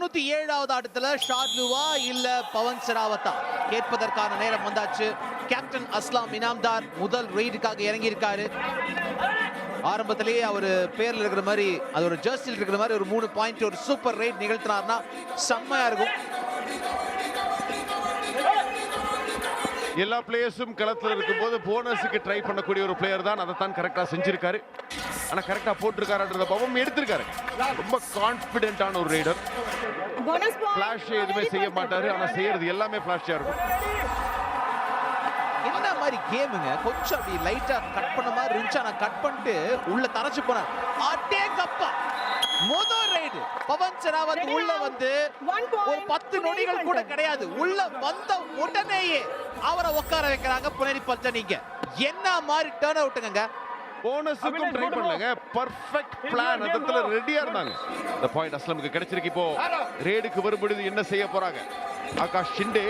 இருநூத்தி ஏழாவது ஆட்டத்துல ஷார்லுவா இல்ல பவன் செராவத்தா? கேட்பதற்கான நேரம் வந்தாச்சு. கேப்டன் அஸ்லாம் இனாம்தார் முதல் ரெய்டுக்காக இறங்கி இருக்காரு ஆரம்பத்திலேயே அவர் பேரில் இருக்கிற மாதிரி அது ஒரு ஜெர்சியில் இருக்கிற மாதிரி ஒரு மூணு பாயிண்ட் ஒரு சூப்பர் ரைட் நிகழ்த்தினார்னா செம்மையா இருக்கும். எல்லா பிளேயர்ஸும் களத்துல இருக்கும்போது போனஸுக்கு ட்ரை பண்ணக்கூடிய ஒரு பிளேயர் தான் அதை தான் கரெக்டாக செஞ்சிருக்காரு. ஆனா கரெக்டா போட்டிருக்காருன்றத பவம் எடுத்திருக்காரு. ரொம்ப கான்பிடென்ட்டான ஒரு ரைடர் போனஸ் ஃபிளாஷ் எதுவுமே செய்ய மாட்டாரு ஆனா செய்யறது எல்லாமே ஃபிளாஷா இருக்கும். என்ன மாதிரி கேமுங்க கொஞ்சம் அப்படி லைட்டா கட் பண்ண மாதிரி இருந்துச்சு ஆனா கட் பண்ணிட்டு உள்ள தரைச்சு போனார். அட்டே கப்பா. முதல் ரைடு பவன் செராவத் உள்ள வந்து. ஒரு பத்து நொடிகள் கூட கிடையாது. உள்ள வந்த உடனேயே அவரை உட்கார வைக்கிறாங்க புனரி பல்ச்சனிங்க என்ன மாதிரி டேர்ன் அவுட்டுங்க போனஸுக்கும் ட்ரை பண்ணலங்க. பர்ஃபெக்ட் பிளான் அதத்துல ரெடியா இருந்தாங்க. இந்த பாயிண்ட் அஸ்லமுக்கு கிடைச்சிருக்கு இப்போ. ரேடுக்கு வரும்பொழுது என்ன செய்ய போறாங்க? ஆகாஷ் ஷிண்டே.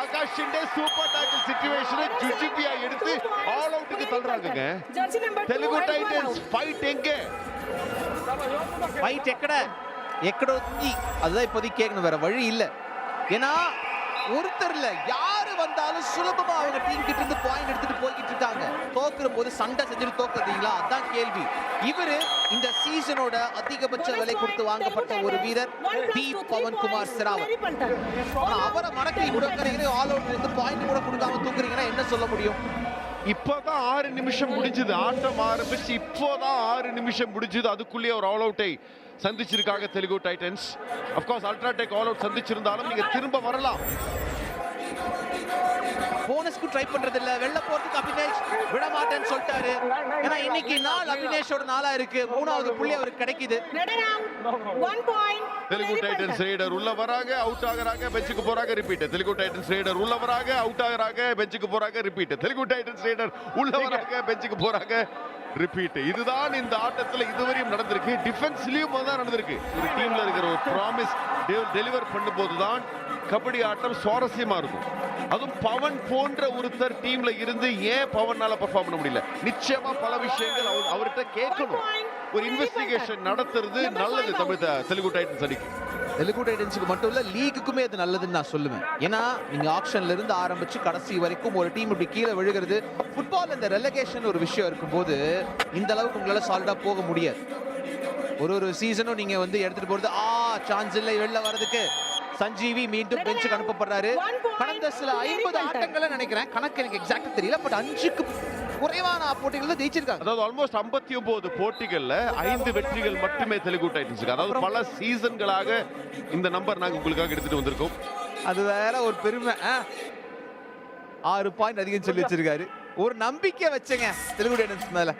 ஆகாஷ் ஷிண்டே சூப்பர் டாக்கிள் சிச்சுவேஷனை ஜுஜிபியா எடுத்து ஆல் அவுட்டுக்கு தள்ளுறாங்கங்க. தெலுங்கு டைட்டன்ஸ் ஃபைட் எங்க? ஃபைட் எக்கட? எக்கட அதுதான் இப்போதைக்கு கேட்கணும். வேற வழி இல்ல. ஏன்னா ஒருத்தர் இல்ல யாரு வந்தாலும் சுலபமா அவங்க டீம் கிட்ட இருந்து பாயிண்ட் எடுத்துட்டு போய்கிட்டு இருக்காங்க. தோக்குற போது சண்டை செஞ்சுட்டு தோக்குறீங்களா? அதான் கேள்வி. இவரு இந்த சீசனோட அதிகபட்ச விலை கொடுத்து வாங்கப்பட்ட ஒரு வீரர் பி பவன்குமார் செராவத். ஆனா அவரை மடக்கி கொடுக்கறீங்க ஆல் அவுட் இருந்து பாயிண்ட் கூட கொடுக்காம தூக்குறீங்கன்னா என்ன சொல்ல முடியும்? இப்போதான் ஆறு நிமிஷம் முடிஞ்சது. ஆட்டம் ஆரம்பிச்சு இப்போதான் ஆறு நிமிஷம் முடிஞ்சது. அதுக்குள்ளேயே ஒரு ஆல் அவுட்டை சந்திச்சிருக்காங்க Telugu Titans. Of course UltraTech all out சந்திச்சிருந்தாலும் நீங்க திரும்ப வரலாம். போனஸ்க்கு ட்ரை பண்றது இல்ல வெளில போறதுக்கு அபினேஷ் விட மாட்டேன்னு சொல்லிட்டாரு. ஏன்னா இன்னைக்கு நாள் அபினேஷோட நாளா இருக்கு. மூணாவது புள்ளி அவருக்கு கிடைக்குது. தெலுங்கு டைட்டன்ஸ் ரைடர் உள்ள வராங்க அவுட் ஆகுறாங்க பெஞ்சுக்கு போறாங்க ரிப்பீட் தெலுங்கு டைட்டன்ஸ் ரைடர் உள்ள வராங்க அவுட் ஆகுறாங்க பெஞ்சுக்கு போறாங்க ரிப்பீட் தெலுங்கு டைட்டன்ஸ் ரைடர் உள்ள வராங்க பெஞ்சுக்கு போறாங்க. ரிப்பீட் இதுதான் இந்த ஆட்டத்துல இதுவரையும் நடந்திருக்கு. டிஃபென்ஸ்லயும் தான் நடந்திருக்கு. ஒரு டீம்ல இருக்கிற ஒரு ப்ராமிஸ் டெலிவர் பண்ணும்போது தான் கபடி ஆட்டம் சுவாரஸ்யமா இருக்கும். அதுவும் பவன் போன்ற ஒருத்தர் டீம்ல இருந்து ஏன் பவன்னால பெர்ஃபார்ம் பண்ண முடியல? நிச்சயமா பல விஷயங்கள் அவர் அவர்கிட்ட கேட்கணும். ஒரு இன்வெஸ்டிகேஷன் நடத்துறது நல்லது தமிழ் தெலுங்கு டைட்டன்ஸ் அணிக்கு. தெலுங்கு டைட்டன்ஸுக்கு மட்டும் இல்ல லீக்குக்குமே அது நல்லதுன்னு நான் சொல்லுவேன். ஏன்னா நீங்க ஆப்ஷன்ல இருந்து ஆரம்பிச்சு கடைசி வரைக்கும் ஒரு டீம் இப்படி கீழே விழுகிறது ஃபுட்பால் இந்த ரெலகேஷன் ஒரு விஷயம் இருக்கும்போது இந்த அளவுக்கு உங்களால சாலிடா போக முடியாது. ஒரு ஒரு சீசனும் நீங்க வந்து எடுத்துட்டு போறது ஆ சான்ஸ் இல்லை வெளில வர்றதுக்கு. சஞ்சீவி மீண்டும் பெஞ்சுக்கு அனுப்பப்படுறாரு. கடந்த சில ஐம்பது ஆட்டங்களை நினைக்கிறேன் கணக்கு எனக்கு எக்ஸாக்ட் தெரியல பட் அஞ்சுக்கு குறைவான போட்டிகள் தான் ஜெயிச்சிருக்காங்க. அதாவது ஆல்மோஸ்ட் 59 போட்டிகள்ல ஐந்து வெற்றிகள் மட்டுமே தெலுங்கு டைட்டன்ஸுக்கு அதாவது பல சீசன்களாக இந்த நம்பர் நாங்க உங்களுக்காக எடுத்துட்டு வந்திருக்கோம். அது வேற ஒரு பெருமை. ஆறு பாயிண்ட் அதிகம் சொல்லி வச்சிருக்காரு. ஒரு நம்பிக்கை வச்சேங்க தெலுங்கு டைட்டன்ஸ் மேல.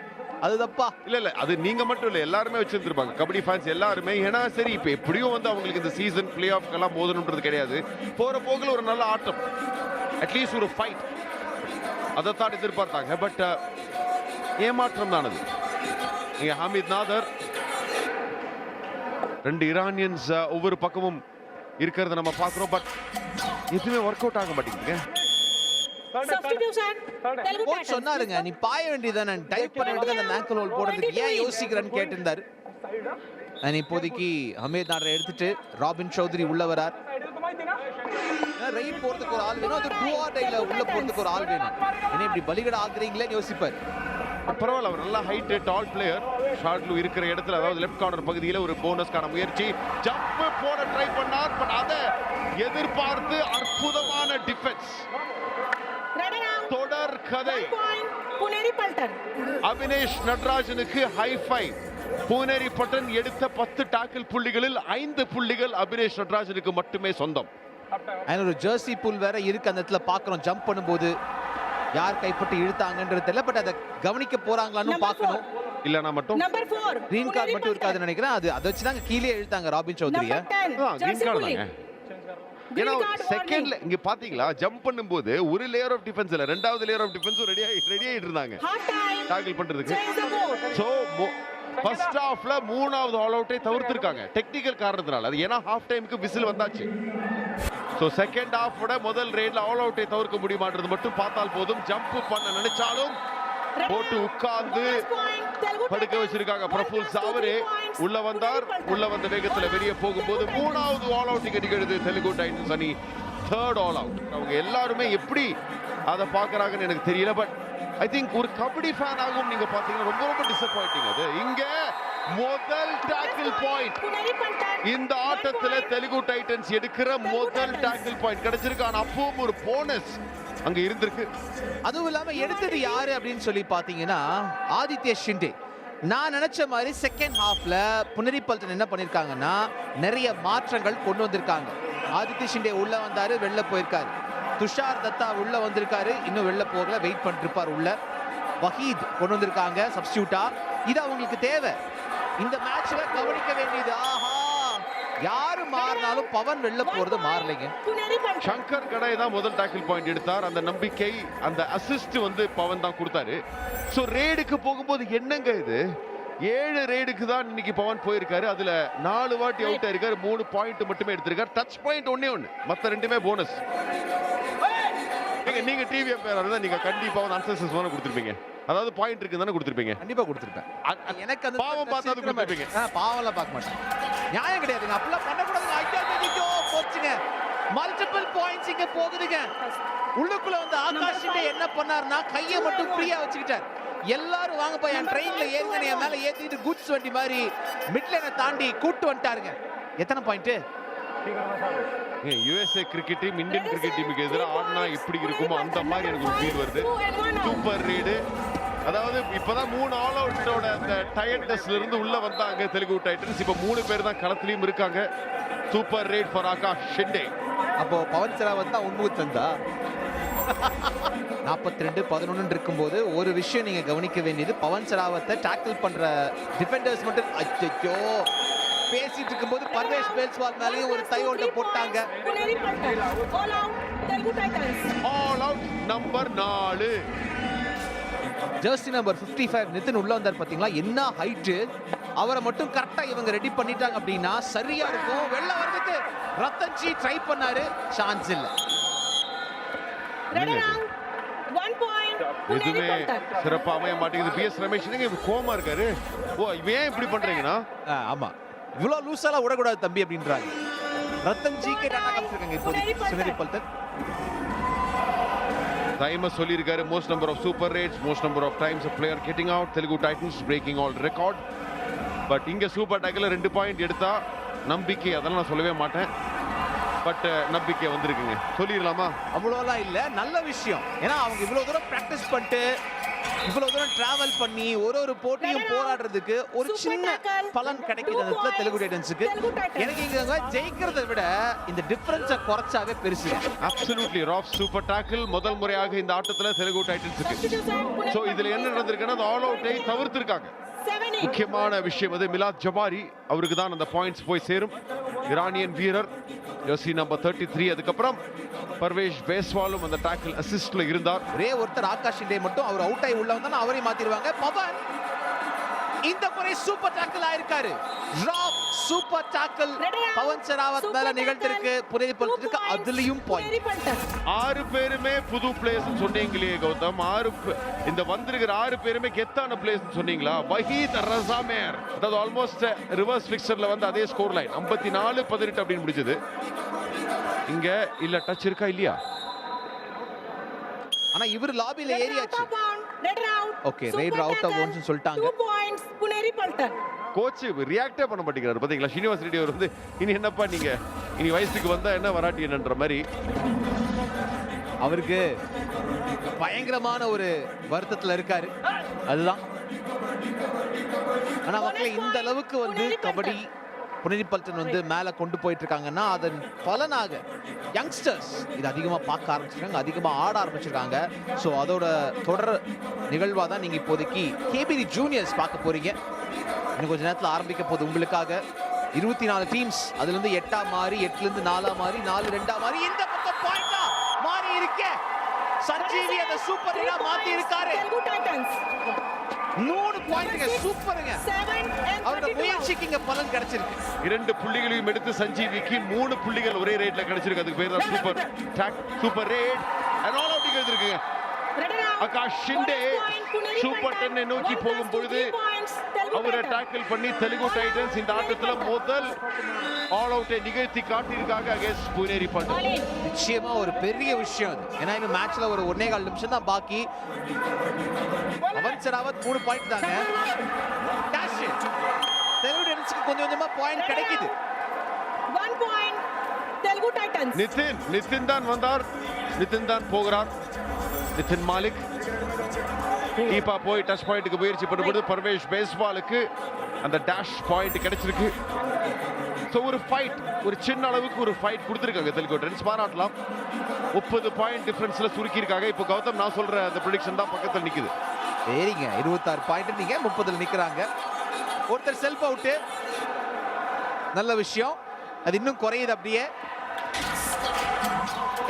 அது தப்பா இல்ல இல்ல அது நீங்க மட்டும் இல்ல எல்லாருமே வச்சிருந்திருப்பாங்க. கபடி ஃபேன்ஸ் எல்லாருமே. ஏன்னா சரி இப்ப எப்படியும் வந்து அவங்களுக்கு இந்த சீசன் பிளே ஆஃப்க்கெல்லாம் மோதணுன்றது கிடையாது. போற போக்குல ஒரு நல்ல ஆட்டம். அட்லீஸ்ட் ஒரு ஃபைட் அதைத்தான் எதிர்பார்த்தாங்க. பட் ஏமாற்றம் தானது நீங்க ஹமீத் நாதர். ரெண்டு இரானியன்ஸ் ஒவ்வொரு பக்கமும் இருக்கிறத நம்ம பார்க்குறோம். பட் எதுவுமே ஒர்க் அவுட் ஆக மாட்டேங்குதுங்க. சொன்னாருங்க நீ பாய வேண்டியதானே டைப் பண்ண வேண்டியது அந்த மேக்கல் ஹோல் போடுறதுக்கு ஏன் யோசிக்கிறேன்னு கேட்டிருந்தாரு. இப்போதைக்கு ஹமீத் நாடரை எடுத்துட்டு ராபின் சௌத்ரி உள்ள வரார். ரைட் போறதுக்கு ஒரு ஆள் வேணும்? அது டூ ஆர் டைல உள்ள போறதுக்கு ஒரு ஆள் வேணும். என்ன இப்படி பலிகட ஆகுறீங்களேன்னு யோசிப்பார். பரவாயில்ல அவர் நல்ல ஹைட் டால் பிளேயர் ஷார்ட்லு இருக்கிற இடத்துல அதாவது லெஃப்ட் கார்னர் பகுதியில் ஒரு போனஸ்க்கான முயற்சி. ஜம்ப் போட ட்ரை பண்ணார் பட் அதை எதிர்பார்த்து அற்புதமான டிஃபென்ஸ் தொடர் கதை. அபினேஷ் நடராஜனுக்கு ஹை ஃபைவ் பூனேரி பட்டன் எடுத்த பத்து டாக்கிள் புள்ளிகளில் ஐந்து புள்ளிகள் அபினேஷ் நடராஜனுக்கு மட்டுமே சொந்தம். ஒரு ஜெர்சி புல் வேற இருக்கு அந்த இடத்துல பார்க்குறோம். ஜம்ப் பண்ணும்போது யார் கைப்பட்டு இழுத்தாங்கன்றது தெரியல பட் அதை கவனிக்க போறாங்களான்னு பார்க்கணும். இல்லனா மட்டும் நம்பர் 4 கிரீன் கார்டு மட்டும் இருக்காதுன்னு நினைக்கிறேன். அது அதை வச்சு தாங்க கீழே இழுத்தாங்க ராபின் சௌத்ரிய நம்பர் 10 கிரீன் கார்டு தாங்க ஏன்னா செகண்ட்ல இங்க பாத்தீங்களா? ஜம்ப் பண்ணும்போது ஒரு லேயர் ஆஃப் டிஃபென்ஸ் இல்ல ரெண்டாவது லேயர் ஆஃப் டிஃபென்ஸும் ரெடி ரெடி ஆயிட்டு இருந்தாங்க. ஹாஃப் டைம் டாக்கிள் பண்றதுக்கு. சோ ஃபர்ஸ்ட் ஹாஃப்ல மூணாவது ஆல் அவுட்டை தவிர்த்திருக்காங்க. டெக்னிக்கல் காரணத்தினால. அது ஏன்னா ஹாஃப் டைமுக்கு விசில் வந்தாச்சு. ஸோ செகண்ட் ஹாஃபோட முதல் ரேட்ல ஆல் அவுட்டை தவிர்க்க முடியுமான்றது மட்டும் பார்த்தால் போதும். ஜம்ப் பண்ண நினைச்சாலும் போட்டு உட்கார்ந்து படுக்க வச்சிருக்காங்க. பிரபுல் சாவரே உள்ள வந்தார். உள்ள வந்த வேகத்துல வெளியே போகும்போது மூணாவது ஆல் அவுட் கிடைக்கிறது தெலுங்கு டைட்டன்ஸ் அணி தேர்ட் ஆல் அவுட் அவங்க எல்லாருமே எப்படி அதை பார்க்கறாங்கன்னு எனக்கு தெரியல பட் ஐ திங்க் ஒரு கபடி ஃபேன் ஆகும் நீங்க பாத்தீங்கன்னா ரொம்ப ரொம்ப டிசப்பாயிண்டிங் அது. இங்கே முதல் டாக்கிள் பாயிண்ட் இந்த ஆட்டத்தில் தெலுங்கு டைட்டன்ஸ் எடுக்கிற முதல் டாக்கிள் பாயிண்ட் கிடைச்சிருக்கு. அப்பவும் ஒரு போனஸ் அங்க இருந்திருக்கு. அதுவும் இல்லாம எடுத்தது யாரு அப்படின்னு சொல்லி பாத்தீங்கன்னா ஆதித்ய ஷிண்டே. நான் நினைச்ச மாதிரி செகண்ட் ஹாஃப்ல புனரி பல்டன் என்ன பண்ணிருக்காங்கன்னா நிறைய மாற்றங்கள் கொண்டு வந்திருக்காங்க. ஆதித்ய ஷிண்டே உள்ள வந்தாரு வெளில போயிருக்காரு. துஷார் தத்தா உள்ள வந்திருக்காரு. இன்னும் வெளில போகல. வெயிட் பண்ணிருப்பார் உள்ள. வஹீத் கொண்டு வந்திருக்காங்க சப்ஸ்டியூட்டா இது அவங்களுக்கு தேவை. இந்த மேட்ச்ல கவனிக்க வேண்டியது ஆஹா யாரு மாறினாலும் பவன் வெளில போறது மாறலைங்க. சங்கர் கடை தான் முதல் டாக்கிள் பாயிண்ட் எடுத்தார். அந்த நம்பிக்கை அந்த அசிஸ்ட் வந்து பவன் தான் கொடுத்தாரு. ஸோ ரேடுக்கு போகும்போது என்னங்க இது? ஏழு ரேடுக்கு தான் இன்னைக்கு பவன் போயிருக்காரு. அதுல நாலு வாட்டி அவுட் ஆயிருக்காரு. மூணு பாயிண்ட் மட்டுமே எடுத்திருக்காரு. டச் பாயிண்ட் ஒன்னே ஒன்று மத்த ரெண்டுமே போனஸ் நீங்க நீங்க டிவி எம்பையர் இருந்தா நீங்க கண்டிப்பா வந்து அன்சஸ்டஸ் தானே கொடுத்துருப்பீங்க. அதாவது பாயிண்ட் இருக்கு தானே கொடுத்துருப்பீங்க. கண்டிப்பா கொடுத்துருப்பேன். எனக்கு அந்த பாவம் பார்த்தா அது கொடுத்துருப்பீங்க. பாவம்லாம் பார்க்க மாட்டேன். நியாயம் கிடையாதுங்க அப்படிலாம் பண்ணக்கூடாதுங்க. ஐயோ ஐயோ போச்சுங்க. மல்டிபிள் பாயிண்ட்ஸ் இங்க போகுதுங்க. உள்ளுக்குள்ள வந்து ஆகாஷ் என்ன பண்ணாருன்னா கையை மட்டும் ஃப்ரீயா வச்சுக்கிட்டார். எல்லாரும் வாங்கப்பா என் ட்ரெயின்ல ஏறுங்க என் மேல ஏத்திட்டு குட்ஸ் வண்டி மாதிரி மிட்லைனை தாண்டி கூட்டு வந்துட்டாருங்க. எத்தனை point USA cricket team Indian cricket டீமுக்கு எதிராக ஆடினா எப்படி இருக்குமோ அந்த மாதிரி எனக்கு ஒரு ஃபீல் வருது. சூப்பர் ரீடு அதாவது இப்பதான் மூணு ஆல் அவுட்டோட அந்த டயர்ட்னஸ்ல இருந்து உள்ள வந்தாங்க தெலுங்கு டைட்டன்ஸ் இப்ப மூணு பேர் தான் களத்திலயும் இருக்காங்க. Super raid for Akash Shende. அப்போ பவன் செராவத் தான் உண்முக தந்தா நாற்பத்தி ரெண்டு பதினொன்னு இருக்கும்போது ஒரு விஷயம் நீங்க கவனிக்க வேண்டியது பவன் செராவத்தை டேக்கிள் பண்ற டிஃபெண்டர்ஸ் மட்டும் அச்சோ பேசிட்டு இருக்கும்போது பர்வேஷ் பேல்ஸ்வால் மேலேயும் ஒரு டை ஹோல்ட போட்டாங்க. ஆல் அவுட் அவுட் நம்பர் நாலு. ஜெர்சி நம்பர் 55 ஃபைவ் நிதின் உள்ள வந்தார் பாத்தீங்களா? என்ன ஹைட்டு அவரை மட்டும் கரெக்டா இவங்க ரெடி பண்ணிட்டாங்க அப்படின்னா சரியா இருக்கும். வெளில வர்றதுக்கு ரத்தன்ஜி ட்ரை பண்ணாரு. சான்ஸ் இல்ல. ரெட் அரவுண்ட் 1 பாயிண்ட் புனேரி எதுவுமே பல்டன் சிறப்பா அமைய மாட்டேங்குது. பி எஸ் ரமேஷ் கோமா இருக்காரு? ஓ இவன் ஏன் இப்படி பண்றீங்கன்னா? ஆமா. இவ்வளவு லூசாலாம் விடக்கூடாது தம்பி அப்படின்றாங்க. ரத்தன் ஜி கே டாடா காமிச்சிருக்காங்க இப்போதைக்கு. பல்தன் சொல்லியிருக்காரு most number of super raids most number of times player getting out Telugu Titans breaking all record but இங்க சூப்பர் டேக்கில் ரெண்டு பாயிண்ட் எடுத்தா நம்பிக்கை அதெல்லாம் நான் சொல்லவே மாட்டேன். பட் நம்பிக்கை வந்திருக்குங்க. சொல்லிடலாமா? அவ்வளோலாம் இல்ல நல்ல விஷயம். ஏன்னா அவங்க இவ்வளவு தூரம் பிராக்டிஸ் பண்ணிட்டு இவ்வளவு தூரம் டிராவல் பண்ணி ஒரு ஒரு போட்டியும் போராடுறதுக்கு ஒரு சின்ன. பலன் கிடைக்குது அந்த இடத்துல. தெலுங்கு டைட்டன்ஸுக்கு. எனக்கு இங்க ஜெயிக்கிறதை விட இந்த டிஃபரன்ஸை குறைச்சாவே பெருசு அப்சல்யூட்லி ராப் சூப்பர் டேக்கிள் முதல் முறையாக இந்த ஆட்டத்தில் தெலுங்கு டைட்டன்ஸுக்கு ஸோ இதுல என்ன. நடந்திருக்குன்னா அந்த ஆல் அவுட்டை தவிர்த்திருக்காங்க 7 8 முக்கியமான விஷயம் அது மிலாத் ஜபாரி அவருக்கு தான் அந்த பாயிண்ட்ஸ் போய் சேரும் இரானியன் வீரர் ஜெர்சி நம்பர் தேர்ட்டி த்ரீ அதுக்கப்புறம் பர்வேஷ் பேஸ்வாலும் அந்த டாக்கில் அசிஸ்ட்ல இருந்தார். ஒரே ஒருத்தர் ஆகாஷ் இண்டே மட்டும் அவர் அவுட் ஆகி உள்ள வந்தா அவரையும் மாத்திடுவாங்க. பவன்! இந்த முறை சூப்பர் டாக்கிள் ஆயிருக்காரு. Drop super tackle? Pawan Sehrawat மேல. நிகழ்த்திருக்கு புரிதி Two படுத்திருக்கு points, அதுலயும் பாயிண்ட் ஆறு பேருமே புது பிளேஸ் சொன்னீங்களே கௌதம். ஆறு இந்த வந்திருக்கிற ஆறு பேருமே கெத்தான பிளேஸ் சொன்னீங்களா? வஹீத் ரசாமேர். அதாவது ஆல்மோஸ்ட் ரிவர்ஸ் பிக்சர்ல வந்து அதே ஸ்கோர் லைன் ஐம்பத்தி நாலு பதினெட்டு அப்படின்னு முடிச்சது இங்க இல்ல டச் இருக்கா இல்லையா? ஆனா இவர் லாபில ஏறியாச்சு. red out of bounds னு சொல்லிட்டாங்க. 2 பாயிண்ட்ஸ் புனேரி பல்டன் கோச் ரியாக்டே பண்ண மாட்டேங்கிறாரு. பாத்தீங்களா? ஸ்ரீனிவாஸ் ரெட்டி அவர் வந்து இனி என்னப்பா நீங்க? இனி வயசுக்கு வந்தா என்ன வராட்டி என்னன்ற மாதிரி. அவருக்கு பயங்கரமான ஒரு வருத்தத்துல இருக்காரு. அதுதான். ஆனா மக்களே இந்த அளவுக்கு வந்து கபடி புனிதிப்பல்டன் வந்து மேலே கொண்டு போயிட்டு இருக்காங்கன்னா அதன் பலனாக யங்ஸ்டர்ஸ் இது அதிகமாக பார்க்க ஆரம்பிச்சிருக்காங்க அதிகமாக ஆட ஆரம்பிச்சிருக்காங்க. ஸோ அதோட தொடர் நிகழ்வாக தான் நீங்கள் இப்போதைக்கு கேபிடி ஜூனியர்ஸ் பார்க்க போகிறீங்க இன்னும் கொஞ்சம் நேரத்தில் ஆரம்பிக்க போகுது உங்களுக்காக. இருபத்தி நாலு டீம்ஸ் அதுலேருந்து எட்டா மாறி எட்டுலேருந்து நாலாம் நாலா மாறி நாலு ரெண்டா மாறி இந்த பக்கம் பாயிண்டா மாறி இருக்கே சஞ்சீவி அந்த சூப்பர் ஹீரோ மாத்தி இருக்காரு மூணு பாயிண்ட்ங்க சூப்பருங்க. 7 and அவரோட 32 முயற்சிக்கு இங்க பலன் கிடைச்சிருக்கு. இரண்டு புள்ளிகளையும் எடுத்து சஞ்சீவிக்கு மூணு புள்ளிகள் ஒரே ரேட்ல கிடைச்சிருக்கு. அதுக்கு பேர் தான் super talk super raid. And all out இருக்குங்க. ஆகாஷ் ஷிண்டே. சூப்பர். டென்னை நோக்கி போகும் பொழுது அவரை. டாக்கிள் பண்ணி தெலுங்கு டைட்டன்ஸ் இந்த ஆட்டத்துல முதல் ஆல் அவுட்டை நிகழ்த்தி காட்டியிருக்காங்க அகேன்ஸ்ட் புனேரி in. நிச்சயமா ஒரு பெரிய விஷயம் அது. ஏன்னா இந்த மேட்ச்ல ஒரு ஒன்னே கால் நிமிஷம் தான் பாக்கி. பவன் சராவத் மூணு பாயிண்ட் தாங்க. தெலுங்கு டென்ஸ்க்கு கொஞ்சம் கொஞ்சமா பாயிண்ட் கிடைக்குது. One point, Telugu Titans. Nitin Nitin தான் வந்தார். நிதின் தான் போகிறார். நிதின் மாலிக். டீப்பா போய் டச் பாயிண்ட்டுக்கு முயற்சி பண்ணும்போது பர்வேஷ் பேஸ்பாலுக்கு அந்த டேஷ் பாயிண்ட் கிடைச்சிருக்கு. ஸோ ஒரு ஃபைட் ஒரு சின்ன அளவுக்கு ஒரு ஃபைட் கொடுத்துருக்காங்க தெலுங்கு பாராட்டலாம். முப்பது பாயிண்ட் டிஃபரன்ஸ்ல சுருக்கியிருக்காங்க. இப்போ கௌதம் நான் சொல்ற அந்த ப்ரொடிக்ஷன் தான் பக்கத்தில் நிக்குது. சரிங்க. இருபத்தாறு பாயிண்ட் நீங்க முப்பதுல நிக்கிறாங்க. ஒருத்தர் செல்ஃப் அவுட்டு நல்ல விஷயம். அது இன்னும் குறையுது அப்படியே.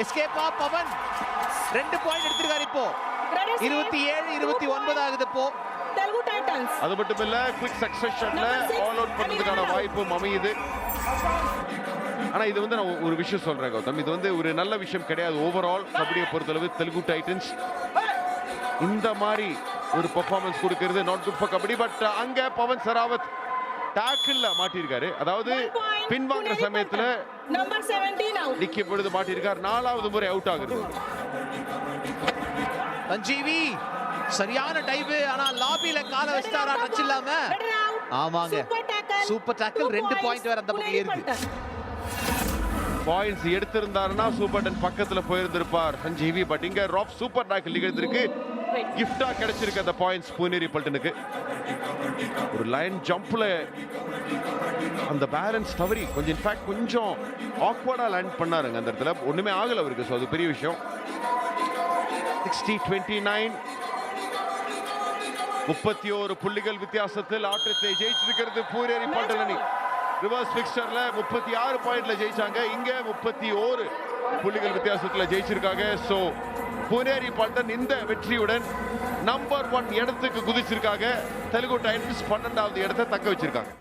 எஸ்கேப்பா பவன். ரெண்டு பாயிண்ட் எடுத்திருக்காரு இப்போ. இருபத்தி ஏழு இருபத்தி ஒன்பது ஆகுது இப்போ. அது மட்டும் இல்ல குவிக் சக்சஷன்ல ஆல் அவுட் பண்றதுக்கான வாய்ப்பும் அமையுது ஆனா இது வந்து நான் ஒரு விஷயம் சொல்றேன் கௌதம். இது வந்து ஒரு நல்ல விஷயம் கிடையாது. ஓவரால் கபடியை பொறுத்தளவு தெலுங்கு டைட்டன்ஸ் இந்த மாதிரி ஒரு பெர்ஃபார்மன்ஸ் கொடுக்கிறது. Not good for kabaddi but அங்க பவன் சராவத் டாக்கிள்ல மாட்டியிருக்காரு. அதாவது பின்வாங்குற சமயத்துல Paltan. Number 17 out. நிக்கும் பொழுது மாட்டியிருக்கார். நாலாவது முறை அவுட் ஆகுது. சஞ்சீவி சரியான டைவ் ஆனா லாபில கால வச்சிட்டாரா டச் இல்லாம. ஆமாங்க Super tackle. சூப்பர் டாக்கிள் ரெண்டு points, பாயிண்ட் வேற அந்த பக்கம் ஏறுது. பாயிண்ட்ஸ் எடுத்திருந்தாருன்னா சூப்பர் டென் பக்கத்துல போயிருந்திருப்பார் சஞ்சீவி பட் இங்க ராப் சூப்பர் டாக்கிள் நிகழ்ந்திருக்கு. கிஃப்டா கிடைச்சிருக்கு அந்த பாயிண்ட்ஸ் பூனேரி பல்டனுக்கு ஒரு லைன் ஜம்ப்ல அந்த பேலன்ஸ் தவறி கொஞ்சம் இன்ஃபேக்ட் கொஞ்சம் ஆக்வர்டா லேண்ட் பண்ணாருங்க அந்த இடத்துல ஒண்ணுமே ஆகல அவருக்கு ஸோ அது பெரிய விஷயம் சிக்ஸ்டி டுவெண்ட்டி நைன் முப்பத்தி ஓரு புள்ளிகள் வித்தியாசத்தில் ஆட்டத்தை ஜெயிச்சிருக்கிறது பூரேரி பல்டன் அணி ரிவர்ஸ் பிக்சர்ல முப்பத்தி ஆறு பாயிண்ட்ல ஜெயிச்சாங்க. இங்க முப்பத்தி ஓரு புள்ளிகள் வித்தியாசத்துல ஜெயிச்சிருக்காங்க. சோ புனேரி பல்டன் இந்த வெற்றியுடன் நம்பர் ஒன் இடத்துக்கு குதிச்சிருக்காங்க. தெலுங்கு டைட்டன்ஸ் பன்னெண்டாவது இடத்தை தக்க வச்சிருக்காங்க.